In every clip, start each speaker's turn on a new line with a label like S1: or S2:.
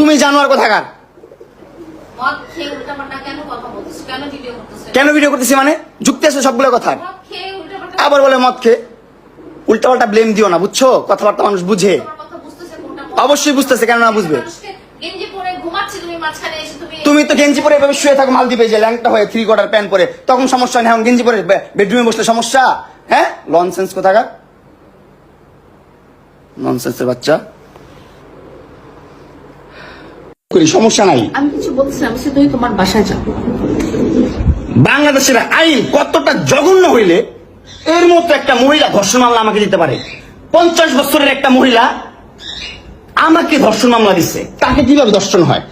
S1: তুমি জানোয়ার কোথাকার
S2: কেন কথা বলতেছো? কেন ভিডিও করতেছো
S1: মানে? যুক্তি আছে সবগুলো কথা আবার বলে মদ খেয়ে। উল্টাপাল্টা ব্লেম দিও না বুঝছ? কথাবার্তা মানুষ বুঝে। অবশ্যই বুঝতেছে কেন না বুঝবে।
S2: তুমি
S1: তো গেঞ্জি পরে এভাবে শুয়ে থাকো মালদ্বীপে যে ল্যাংটা হয়ে থ্রি কোয়ার্টার প্যান্ট পরে। তখন সমস্যা নেই এখন গেঞ্জি পরে বেডরুমে বসলে সমস্যা? হ্যাঁ? লনসেন্স কোথাকার? ননসেন্সের বাচ্চা। করি সমস্যা নাই।
S2: আমি কিছু বলছি আমি শুধু তোমার বাসায় যাও
S1: বাংলাদেশের আইন কতটা জঘন্য হইলে এর মতো একটা মহিলা ধর্ষণ মামলা আমাকে দিতে পারে। পঞ্চাশ বছরের একটা মহিলা আমাকে ধর্ষণ মামলা দিচ্ছে তাকে কীভাবে ধর্ষণ হয়?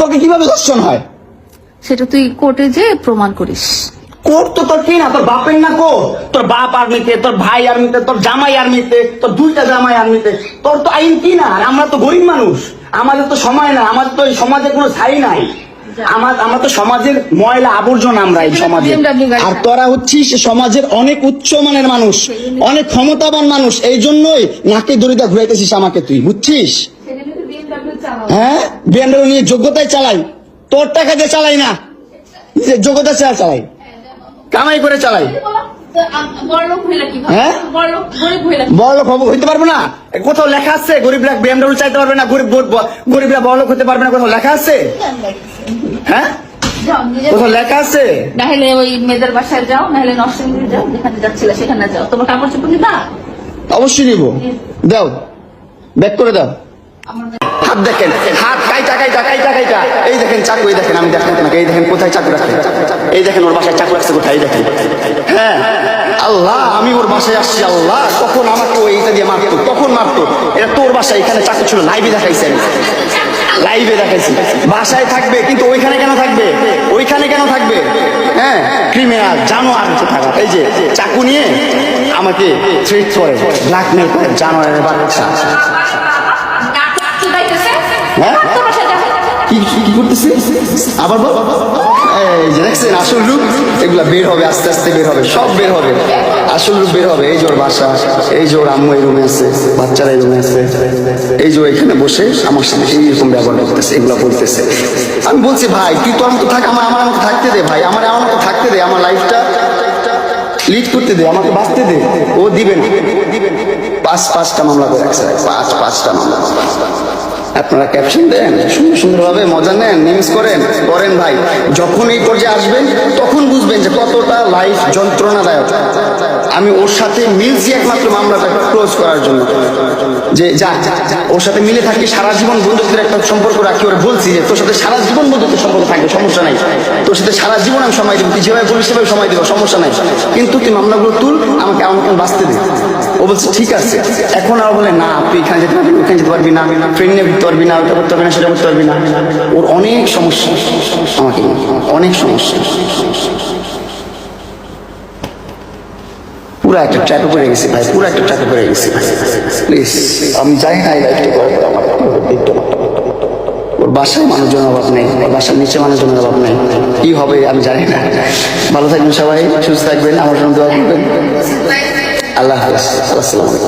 S1: তোকে কীভাবে ধর্ষণ হয়?
S2: সেটা তুই কোর্টে যে প্রমাণ করিস।
S1: কোর্ট তো তোর কি না তোর বাপের না কোর্ট? তোর বাপ আর্মিতে তোর ভাই আর্মিতে তোর জামাই আর্মিতে তোর দুইটা জামাই আর্মিতে। তোর তো আইন কি না? আর আমরা তো গরিব মানুষ। আমাদের তো সময় না আমাদের তো এই সমাজে কোনো ছাই নাই। আমার আমরা তো সমাজের ময়লা আবর্জনা আমরা এই সমাজে আর তোরা হচ্ছিস সমাজের অনেক উচ্চ মানের মানুষ অনেক ক্ষমতাবান মানুষ এই জন্যই নাকে দড়িটা ঘুরাইতেছিস আমাকে তুই বুঝছিস? হ্যাঁ? বিএনডব্লিউ নিয়ে যোগ্যতায় চালাই। তোর টাকা দিয়ে চালাই না। যোগ্যতা চালাই। কামাই করে চালাই।
S2: বড়লোক
S1: হ্যাঁ?
S2: বড়লোক গরিব মহিলা
S1: বড় লোক হবো- হইতে পারবে না? কোথাও লেখা আছে গরিবরা বিএমডব্লিউ চাইতে পারবে না গরিব গরিব- গরিবরা বড় হতে পারবে না কোথাও লেখা আছে? হ্যাঁ? কোথাও লেখা আছে?
S2: নাহলে ওই মেয়েদের বাসায় যাও নাহলে নরসিংদীর যাও যেখানে যাচ্ছিলে সেখানে যাও। তোমার কাপড় চোপড় নিবা
S1: অবশ্যই নিব। দাও ব্যাক করে দাও। হাত দেখেন, হাত কাইটা কাইটা কাইটা কাইটা। এই দেখেন চাকু, এই দেখেন, আমি দেখেন আপনাকে এই দেখেন কোথায় চাকু রাখেন এই দেখেন ওর বাসায় চাকু রাখছে কোথায়, এই দেখেন। হ্যাঁ আল্লাহ, আমি ওর বাসায় আসছি, আল্লাহ কখন আমাকে ওই এইটা দিয়ে মারতো কখন মারতো। এটা তোর বাসায়, এখানে চাকু ছিল লাইভে দেখাইছে আমি। লাইভে দেখাইছি। বাসায় থাকবে, কিন্তু ওইখানে কেন থাকবে? ওইখানে কেন থাকবে? হ্যাঁ ক্রিমিনাল জানোয়ার থাকা এই যে, চাকু নিয়ে আমাকে থ্রেট করে ব্ল্যাকমেল করে, জানোয়ারের বাচ্চা হ্যাঁ?
S2: তোর বাসায় যাও
S1: কি কি- কি করতেছে? আবার বল। এই যে দেখছেন আসল রূপ এগুলা বের হবে আস্তে আস্তে বের হবে সব বের হবে। আসল রূপ বের হবে। এই জোর বাসা এই জোর আম্মু এই রুমে আছে বাচ্চারা এই রুমে আছে। এই জোর এখানে বসে আমার সাথে এইরকম ব্যবহার করতেছে এগুলা বলতেছে। আমি বলছি ভাই তুই তোর মতো থাক আমার আমার মতো থাকতে দে ভাই। আমার আমার মতো থাকতে দে আমার লাইফটা লিড করতে দে আমাকে বাঁচতে দে। ও দিবেন দিবেন পাঁচ, পাঁচটা মামলা করে রাখছে। পাঁচ, পাঁচটা মামলা। আপনারা ক্যাপশন দেন, সুন্দর সুন্দরভাবে মজা নেন নিউজ করেন করেন ভাই। যখন এই পর্যায়ে আসবেন, তখন বুঝবেন যে কতটা লাইফ যন্ত্রণাদায়ক। আমি ওর সাথে মিলছি একমাত্র মামলাটা ক্লোজ করার জন্য। যে যা ওর সাথে মিলে থাকি সারা জীবন বন্ধুত্বের একটা সম্পর্ক রাখি ওরা বলছি যে তোর সাথে সারা জীবন বন্ধুত্বের সম্পর্ক থাকবে সমস্যা নাই। তোর সাথে সারা জীবন আমি সময় দেবো তুই যেভাবে বলিস সেভাবে সময় দেবো সমস্যা নাই। কিন্তু তুই মামলাগুলো তুল আমাকে আমাকে বাঁচতে দে? ও বলছে ঠিক আছে। এখন আর বলে না তুই এখানে যেতে পারবি ওখানে যেতে পারবি না ট্রেনে ভিড়তে পারবি না ওটা করতে পারবি না সেটা করতে পারবি না। ওর অনেক সমস্যা আমাকে নিয়ে, অনেক সমস্যা। পুরো একটা ট্র্যাকে পড়ে গেছি ভাই, পুরো একটা ট্র্যাকে পড়ে গেছি। প্লিজ আমি জানি না এই লাইফটা করে আমার ওর বাসায় মানুষজনের অভাব নেই, ওর বাসার নিচে মানুষজনের অভাব নেই। কি হবে, আমি জানি না। ভালো থাকবেন সবাই, সুস্থ থাকবেন, আমার জন্য দোয়া করবেন। আল্লাহ হাফিজ। আসসালামু আলাইকুম।